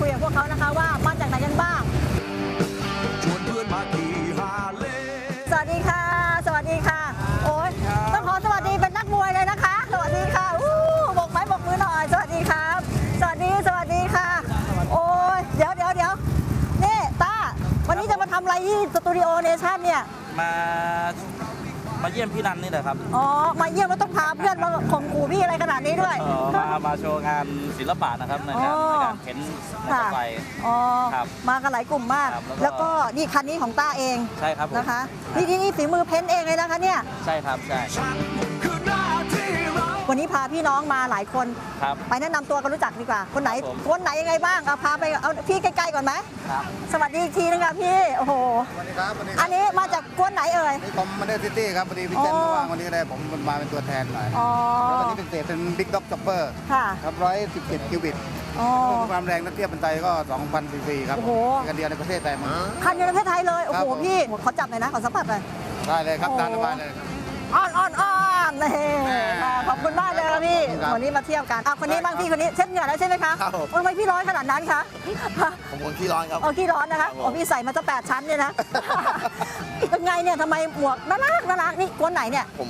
คุยกับพวกเขานะคะว่ามาจากไหนกันบ้าง ชวนเพื่อนมาขี่ฮาร์เลย์สวัสดีค่ะ สวัสดีค่ะ โอ้ยต้องขอสวัสดีเป็นนักมวยเลยนะคะ สวัสดีค่ะอู้บอกไม้บอกมือหน่อย สวัสดีครับ สวัสดีสวัสดีค่ะ โอ้ยเดี๋ยวเดี๋ยวเดี๋ยวนี่ต้าวันนี้จะมาทำอะไรที่สตูดิโอเนชั่นเนี่ย มา มาเยี่ยมพี่นันนี่แหละครับอ๋อ มาเยี่ยมแล้วต้องพาเพื่อนมาข่มขู่พี่อะไรขนาดนี้ด้วย เอ่อมามาโชว์งานศิลปะนะครับในงานอ๋อ ในการเข็นมอเตอร์ไซค์ อ๋อ ครับมากันหลายกลุ่มมาก ครับแล้แล้ววก็ก็นี่คันนี้ของต้าเองใช่ครับผมนะคะ นี่ที่นี่ฝีมือเพ้นท์เองเลยนะคะเนี่ย ใช่ครับใช่ ฉัน วันนี้พาพี่น้องมาหลายคน ครับ ไปแนะนำตัวกันรู้จักดีกว่า คนไหน ครับผม คนไหนยังไงบ้างเอาพาไปเอาพี่ใกล้ๆก่อนไหม ครับสวัสดีอีกทีนึงค่ะพี่ โอ้โห สวัสดีครับวันนี้อันนี้มาจากกวนไหนเอ่ย นี่ผมมาเดอร์ซิตี้ครับพอดีพี่เจนอ๋อเขาว่างวันนี้ก็ได้ผมมาเป็นตัวแทนหน่อยอ๋อ แล้ววันนี้เป็นเศษเป็นบิ๊กด็อกจ็อปเปอร์ค่ะ ครับร้อยสิบเจ็ดคิวบิตอ๋อ ความแรงถ้าเทียบเป็นไตก็2,000ซีซีครับโอ้โห กันเดียวในประเทศไทยมันคันอยู่ในประเทศไทยเลย โอ้ครัโห บผม พี่ขอจับหน่อยนะ ขอสัมผัสหน่อย ได้เลยครับโอ้ ตามสบายเลยครับอ้อนอ้อนอ้อ นนี่แม่ค่ะขอบคุณมากเลยครับพี่ครับวันนี้มาเที่ยวกันอะคนนี้บ้างพี่คนนี้เช็ดเหงื่อแล้วใช่ไหมคะครับผม โอ้ยทำไมพี่ร้อนขนาดนั้นคะผมคนขี้ร้อนครับ โอ้ขี้ร้อนนะคะครับผม โอ้พี่ใส่มาจะแปดชั้นเนี่ยนะ ยังไงเนี่ยทำไมหมวกน่ารักน่ารักนี่กวนไหนเนี่ยผม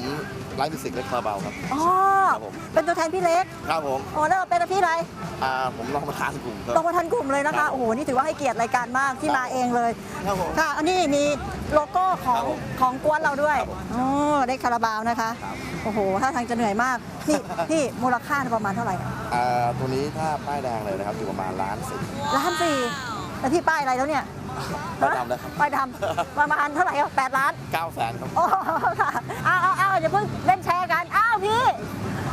ไลฟ์มิวสิกเล็กคาราบาวครับ อ๋อครับผม เป็นตัวแทนพี่เล็กครับผมอ๋อแล้วเป็นพี่อะไรอ่าผมลองมาทานกลุ่มครับลงมาทันกลุ่มเลยนะครัคะบโอ้โหนี่ถือว่าให้เกียรติรายการมากที่มาเองเลย ครับผมค่ะ อันนี้มีโลโก้ของครับผมของกวนเราด้วยครับผม อ๋อได้คาราบาวนะคะครับโอ้โหถ้าทางจะเหนื่อยมาก นี่ พี่มูลค่าประมาณเท่าไหร่อ่าตัวนี้ถ้าป้ายแดงเลยนะครับอยู่ประมาณล้านสิบล้านสี่แล้วพี่ป้ายอะไรแล้วเนี่ย ป้ายดำนะครับป้ายดำประมาณเท่าไหร่ครับแปดล้านเก้าแสนครับโอ้ค่ะเอาเอาเอาอย่าเพิ่งเล่นแชร์กันอ้าวพี่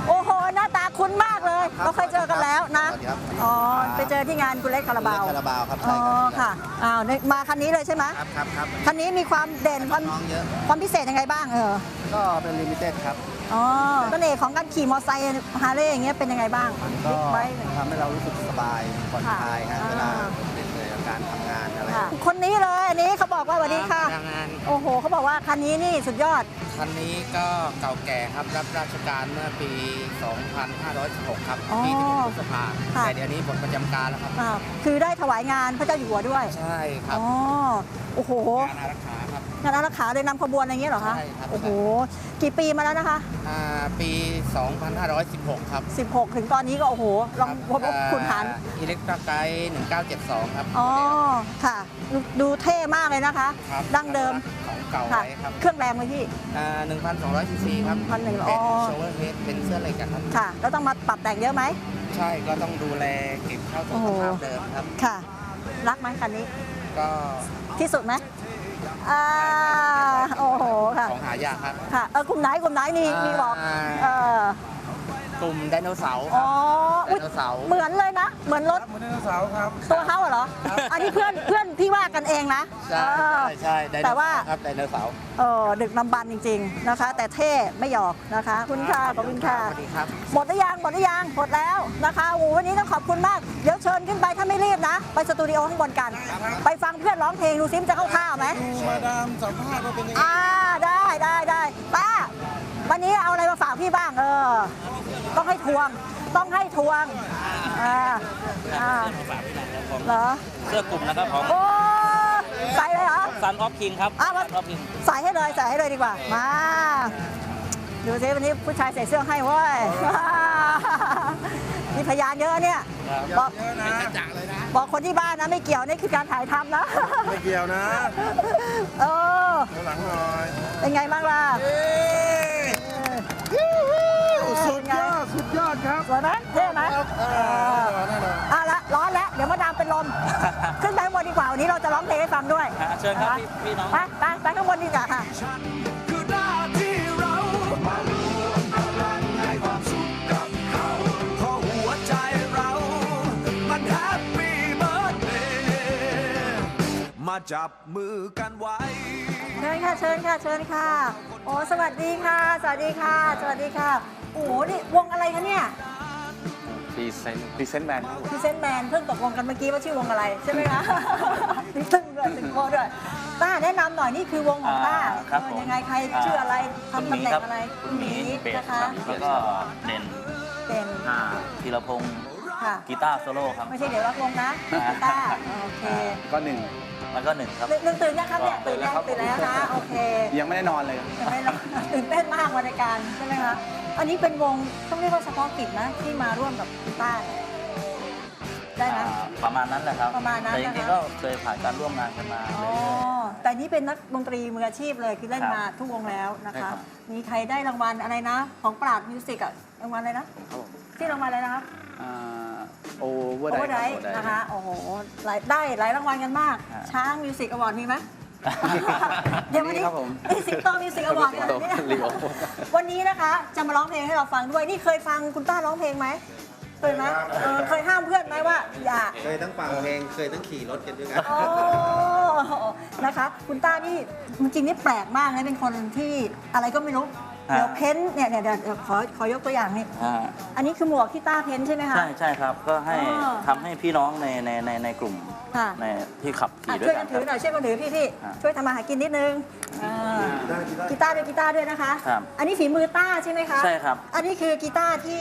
โอ้โหหน้าตาคุ้นมากเลยครับเราเคยเจอกันแล้วนะสวัสดีครับอ๋อไปเจอที่งานคุณเล็กคาราบาวคาราบาวครับอ๋ใช่อครับค่ะอ้าวเนี่ยมาคันนี้เลยใช่ไหมครับครับครับคันนี้มีความเด่นความน้องเยอะความพิเศษยังไงบ้างเออก็เป็นลิมิเต็ดครับอ๋อเสน่ห์ของการขี่มอเตอร์ไซค์ฮาร์เลย์อย่างเงี้ยเป็นยังไงบ้างก็บิ๊กไบค์เนี่ยทำให้เรารู้สึกสบายผ่อนคลายฮะค่ะเวลา อะไรค่ะคนนี้เลยอันนี้เขาบอกว่าสวัสดีค่ะทำงานโอ้โหเขาบอกว่าคันนี้นี่สุดยอด คันนี้ก็เก่าแก่ครับรับราชการเมื่อปี 2516 ครับอ๋อปี16พฤษภาค่ะ แต่เดี๋ยวนี้หมดประจำการแล้วครับ อ่าคือได้ถวายงานพระเจ้าอยู่หัวด้วย ใช่ครับอ๋อโอ้โห งานอารักขา ครับ งานอารักขาเลยนำขบวนอะไรอย่างเงี้ยเหรอคะใช่ครับโอ้โหกี่ปีมาแล้วนะคะ อ่าปี 2516 ครับ16 ถึงตอนนี้ก็โอ้โหลองพบคุณหารอิเล็กตราไกด์1972 ครับอ๋อค่ะ ดูดูเท่มากเลยนะคะ ครับดั้งเดิมของเก่าค่ะ ไว้ครับเครื่องแรงไหมพี่ อ่า1,200ซีซีครับ1,100เป็นอ๋อ โชเวอร์เฮดเป็นเสื้อเหล็กอะครับ ค่ะ แล้วต้องมาปรับแต่งเยอะไหม ใช่ก็ต้องดูแลเก็บเข้าสู่โอ้โหสภาพเดิมครับ ค่ะ รักไหมคันนี้ ก็ที่สุดไหม อ่าโอ้โหค่ะของหายากครับ ค่ะเออกลุ่มไหนกลุ่มไหนมีมีบอกอ่าเออ กลุ่มไดโนเสาร์คอ๋รัอบอุ๊ยไดโนเสาร์เหมือนเลยนะ เหมือนรถเหมือนไดโนเสาร์ครับ ตัวเขาเหรอ อันนี้เพื่อนเพื่อนพี่ว่ากันเองนะใช่เออ ใช่ใช่ไดโนแต่เสาว่า ร์ครับไดโนเสาร์เออดึกลำบันจริง ๆนะคะ แต่เท่ไม่หยอกนะคะขอบคุณค่ะขอบคุณค่ะ สวัสดีครับ หมดหรือยังหมดหรือยังหมดแล้วนะคะโอ้โหวันนี้ต้องขอบคุณมาก เดี๋ยวเชิญขึ้นไปถ้าไม่รีบนะ ไปสตูดิโอข้างบนกัน ไปฟังเพื่อนร้องเพลงดูซิมนจะเข้าท่าไหมมาดามสัมภาษณ์ว่าเป็นยังไง อ่าได้ได้ได้ป้า วันนี้เอาอะไรมาฝากพี่บ้าง เออ ต้องให้ทวง ต้องให้ทวงอ่าอ่าฝากพี่นันครับผมเหรอเสื้อกลุ่มนะครับของโอ้ใส่เลยเหรอซันออฟคิงครับอะมาซันออฟคิงใส่ให้เลยใส่ให้เลยดีกว่า มาดูซิวันนี้ผู้ชายใส่เสื้อให้เว้ยมีพยานเยอะเนี่ยบอกบอกคนที่บ้านนะไม่เกี่ยวนี่คือการถ่ายทำนะ ไม่เกี่ยวนะ เออหลังหน่อย เป็นไงบ้างล่ะ สุดยอด สุดยอดครับสวยไหมเท่ไหมเออแน่นอนอะละร้อนแล้วเดี๋ยวมาดามเป็นลม ขึ้นไปข้างบนดีกว่าวันนี้เราจะร้องเพลงให้ฟังด้วย อะเชิญครับพี่พี่น้อง ไปไปไปข้างบนดีกว่าค่ะ ฉัน จับมือกันไว้ เชิญค่ะ เชิญค่ะ เชิญค่ะ โอ้ สวัสดีค่ะ สวัสดีค่ะ สวัสดีค่ะ โอ้โหนี่วงอะไรคะเนี่ยพรีเซนต์พรีเซนต์แมนครับผมพรีเซนต์แมนเพิ่งตกลงกันเมื่อกี้ว่าชื่อวงอะไรใช่ไหมคะมีตึ้งด้วยตึงโคด้วยต้าแนะนำหน่อยนี่คือวงของต้าอ่าครับเออผมยังไงใครชื่ออะไรทำตำแหน่งอะไรคุณหมีเบสนะคคะรับแล้วก็เด่นเป็นอ่าธีรพงศ์ค่ะ กีตาร์โซโล่ครับ ไม่ใช่เดี๋ยวรักวงนะกีตาร์โอเค ก็หนึ่ง แล้วก็หนึ่งครับหนึ่งตื่นยังครับเนี่ยตื่ตื่นนแล้แล้ววครับตื่นแล้วนะโอเคยังไม่ได้นอนเลยยังไม่นอนตื่นเต้นมากวันในการใช่ไหมคะอันนี้เป็นวงต้องเรียกว่าเฉพาะกิจนะที่มาร่วมกับกีตาร์ได้ไหมอ่าประมาณนั้นแหละครับประมาณนั้นแต่จนะคะริงๆก็เคยผ่านการร่วมงานกันมาอ๋อเรื่อยแต่นี่เป็นนักดนตรีมืออาชีพเลยคือเล่นครับมาทุกวงแล้วนะใช่คะครับมีใครได้รางวัลอะไรนะ ของปราดมิวสิกอะรางวัลอะไรนะที่รางวัลอะไรนะครับ โอเวอร์โอเวอร์ไดไดนะคะ โอ้โหหลายได้หลายรางวัลกันมากช้างมิวสิกอวอร์ดมีไหม เดี๋ยววันนี้ครับผม นี่สิงโตมิวสิกอวอร์ดสิงโต Leo วันนี้นะคะจะมาร้องเพลงให้เราฟังด้วย นี่เคยฟังคุณป้าร้องเพลงไหม เคยไหมเออเคยห้ามเพื่อนไหมว่าอย่า เคยทั้งฟังเพลงเคยทั้งขี่รถกันด้วยกัน โอ้ นะคะ คุณต้านี่จริงๆนี่แปลกมากนะเป็นคนที่อะไรก็ไม่รู้ ฮะ เดี๋ยวเพ้นท์เนี่ยเดี๋ยวเดี๋ยวขอขอยกตัวอย่างนี่ๆอ่าอันนี้คือหมวกที่ต้าเพ้นท์ใช่ไหมคะ ใช่ใช่ครับ ก็ให้อ๋อทำให้พี่น้องในในในในกลุ่มค่ะ ในที่ขับอะขี่ด้วช่วยยกักันนคถืรับ อหน่อยช่วยกันถือพี่พี่อะช่วยทำมาหากินนิดนึงอ่ากีตาร์ด้วยกีตาร์ด้วยนะคะ ครับอันนี้ฝีมือต้าใช่ไหมคะใช่ครับ อันนี้คือกีตาร์ที่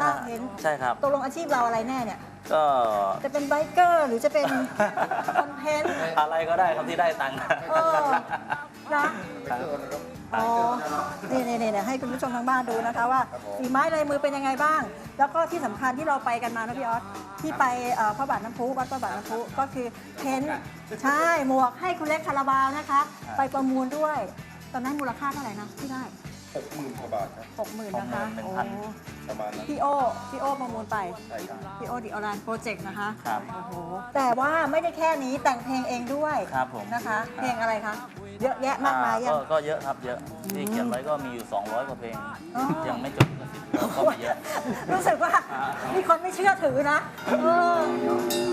ต้าเพ้นท์ใช่ครับ ตกลงอาชีพเราอะไรแน่เนี่ย ก็ จะเป็นไบเกอร์หรือจะเป็นคนเพ้นท์อะไรก็ได้ครับที่ได้ตังค์ เออนะ อ๋อ นี่นี่นี่ให้คุณผู้ชมทางบ้านดูนะคะว่าฝีไม้ลายมือเป็นยังไงบ้าง แล้วก็ที่สำคัญที่เราไปกันมานะพี่ออสที่ไปเอ่อพระบาทน้ำพุวัดพระบาทน้ำพุก็คือเพ้นท์ใช่หมวกให้คุณเล็กคาราบาวนะคะ ไปประมูลด้วย ตอนนั้นมูลค่าเท่าไหร่นะที่ได้หกหมื่นกว่าบาทครับหกหมื่นนะคะหนึ่งโอ้พันประมาณนั้นพี่โอพี่โอประมูลไปใช่ครับพี่โอดิออรานโปรเจกต์นะคะครับโอ้โหแต่ว่าไม่ได้แค่นี้แต่งเพลงเองด้วยครับผมนะคะ เพลงอะไรคะ เยอะแยะมากมายยัก็งก็เยอะครับเยอะที่เขียนไว้ก็มีอยู่ 200 กว่าเพลง อ๋อ ยังไม่จบก็มีเยอะ รู้สึกว่ามีคนไม่เชื่อถือนะ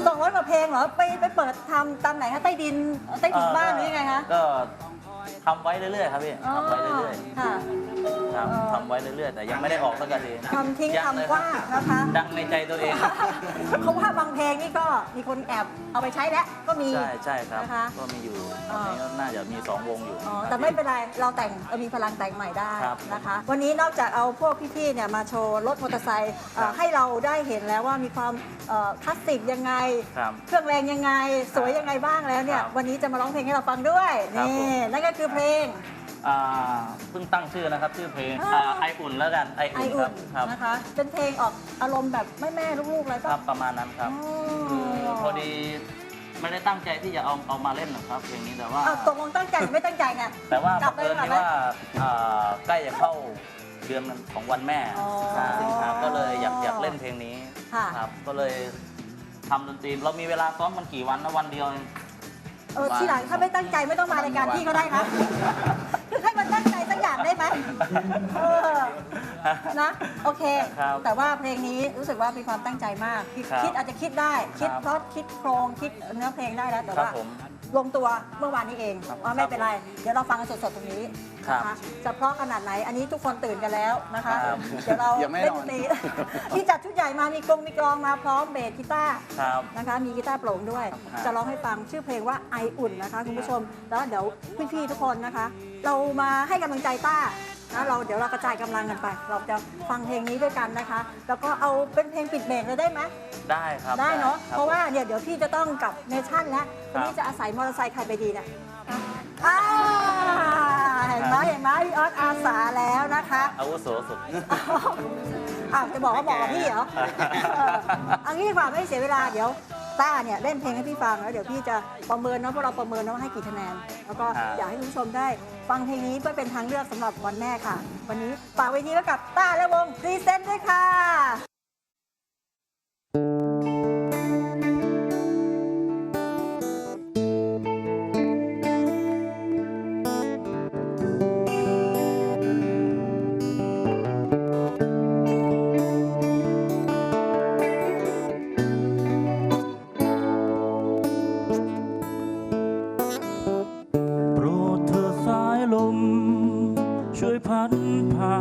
สองร้อยกว่าเพลงเหรอ ไปไปเปิดทำตามไหนคะใต้ดินใต้ดินบ้านหรือยังไงคะก็ทำไว้เรื่อยๆครับพี่ทำไว้เรื่อยค่ะๆครับทำไว้เรื่อยๆ แต่ยังไม่ได้ออกสักทีทำทิ้งยัเลยทำกว้างนะคะ ดังในใจตัวเองเขาว่าบางเพลงนี่ก็มีคนแอบเอาไปใช้แล้วก็มี ใช่ใช่ครับ นะคะก็มีอยู่อ่าตอนนี้ก็น่าจะมี 2วงอยู่อ๋อ แต่ไม่เป็นไร เราแต่งเรามีพลังแต่งใหม่ได้ครับนะคะ วันนี้นอกจากเอาพวกพี่ๆเนี่ยมาโชว์รถมอเตอร์ไซค์เอ่อให้เราได้เห็นแล้วว่ามีความเอ่อคลาสสิกยังไง ครับเครื่องแรงยังไง สวยยังไงบ้างแล้วเนี่ย ครับวันนี้จะมาร้องเพลงให้เราฟังด้วย ครับนี่ผมนั่นก็คือเพลง อ่าเพิ่งตั้งชื่อนะครับ ชื่อเพลงอ่า อ่าไออุ่นแล้วกันไอไออุ่นคอุ่รับนครับนะคะ เป็นเพลงออกอารมณ์แบบแม่แม่ๆลูกๆอะไรคป่ะรับประมาณนั้นครับ อ๋คืออพอดี ไม่ได้ตั้งใจที่จะเอาเอามาเล่นหรอกครับเพลงนี้แต่ว่า อ้าวตกลงตั้งใจหรือไม่ตั้งใจไง แต่ว่ากลับับงไปเอิญกลับที่ไปว่าอ่าใกล้จะเข้าเดือนของวันแม่อ๋อสิงหาก็เลยอยากอยากเล่นเพลงนี้ค่ะ ครับ ก็เลยทำดนตรีเรามีเวลาซ้อมมันกี่วันนะวันเดียวเอง เออทีหลังถ้าไม่ตั้งใจไม่ต้องมารายการพี่ก็ได้นะางได้ไหมเออนะ โอเค ครับแต่ว่าเพลงนี้รู้สึกว่ามีความตั้งใจมาก คิดครับคิดอาจจะคิดได้ คิดครับพล็อตคิดโครงคิดเนื้อเพลงได้แล้วแต่ครับว่าผม ลงตัวเมื่อวานนี้เองครับว่าไม่เป็นไร เดี๋ยวเราฟังกันสดๆตรงนี้ครับนะคะจะเพราะขนาดไหนอันนี้ทุกคนตื่นกันแล้วนะคะ ครับเดี๋ยวเรายังไม่เล่นนดอนนตรีที่จัดชุดใหญ่มามีกลองมีกลองมาพร้อมเบสกีตาร์ ครับ นะคะมีกีตาร์โปร่งด้วย ครับ จะร้องให้ฟังชื่อเพลงว่าไออุ่นนะคะคุณผู้ชม แล้วเดี๋ยวพี่ๆทุกคนนะคะ เรามาให้กำลังใจต้า นะเราเดี๋ยวเรากระจายกำลังกันไป เราจะฟังเพลงนี้ด้วยกันนะคะ แล้วก็เอาเป็นเพลงปิดเบรกเลยได้ไหมได้ครับได้เนาะคบเพราะว่าเนี่ยเดี๋ยวพี่จะต้องกลับเนชั่นแล้ววันนี้ครับจะอาศัยมอเตอร์ไซค์ใครไปดีเนี่ยอ่าเห็นไหมเห็นไหมพี่ออสอาสาแล้วนะคะ อาวุโสสุด อ้าวจะบอกว่าบอกกับพี่เหรอ เออเอันนี้ดีกว่าไม่ให้เสียเวลาเดี๋ยว ต้าเนี่ยเล่นเพลงให้พี่ฟังแล้วเดี๋ยวพี่จะประเมินเนาะเพราะเราประเมินเนาะว่าให้กี่คะแนน แล้วก็ครับอยากให้คุณผู้ชมได้ฟังเพลงนี้เพื่อเป็นทางเลือกสำหรับวันแม่ค่ะ วันนี้ฝากเวทีไว้กับต้าและวงพรีเซนต์ด้วยค่ะ มช่วยพัดพา